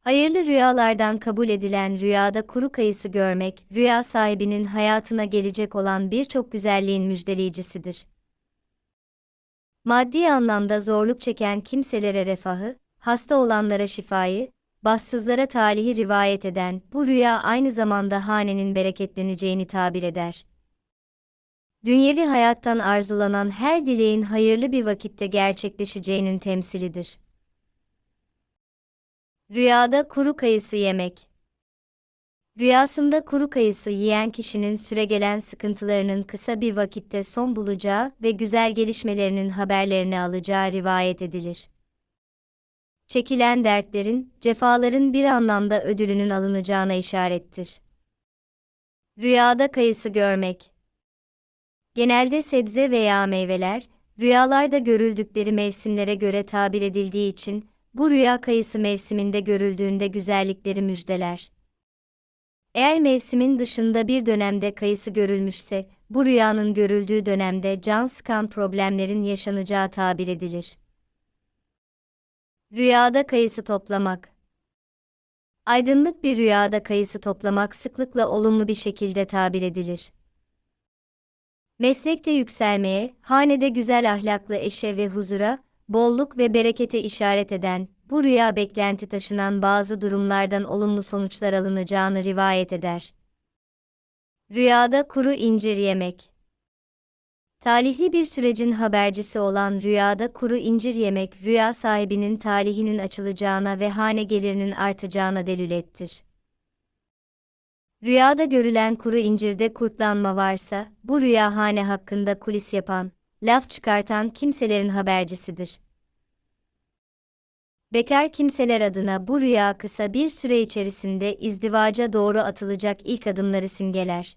Hayırlı rüyalardan kabul edilen rüyada kuru kayısı görmek, rüya sahibinin hayatına gelecek olan birçok güzelliğin müjdeleyicisidir. Maddi anlamda zorluk çeken kimselere refahı, hasta olanlara şifayı, bahtsızlara talihi rivayet eden bu rüya aynı zamanda hanenin bereketleneceğini tabir eder. Dünyevi hayattan arzulanan her dileğin hayırlı bir vakitte gerçekleşeceğinin temsilidir. Rüyada kuru kayısı yemek. Rüyasında kuru kayısı yiyen kişinin süregelen sıkıntılarının kısa bir vakitte son bulacağı ve güzel gelişmelerinin haberlerini alacağı rivayet edilir. Çekilen dertlerin, cefaların bir anlamda ödülünün alınacağına işarettir. Rüyada kayısı görmek. Genelde sebze veya meyveler, rüyalarda görüldükleri mevsimlere göre tabir edildiği için, bu rüya kayısı mevsiminde görüldüğünde güzellikleri müjdeler. Eğer mevsimin dışında bir dönemde kayısı görülmüşse, bu rüyanın görüldüğü dönemde can sıkan problemlerin yaşanacağı tabir edilir. Rüyada kayısı toplamak Aydınlık bir rüyada kayısı toplamak sıklıkla olumlu bir şekilde tabir edilir. Meslekte yükselmeye, hanede güzel ahlaklı eşe ve huzura, bolluk ve berekete işaret eden, bu rüya beklenti taşınan bazı durumlardan olumlu sonuçlar alınacağını rivayet eder. Rüyada kuru incir yemek. Talihli bir sürecin habercisi olan rüyada kuru incir yemek, rüya sahibinin talihinin açılacağına ve hane gelirinin artacağına delalettir. Rüyada görülen kuru incirde kurtlanma varsa, bu rüya hane hakkında kulis yapan, laf çıkartan kimselerin habercisidir. Bekar kimseler adına bu rüya kısa bir süre içerisinde izdivaca doğru atılacak ilk adımları simgeler.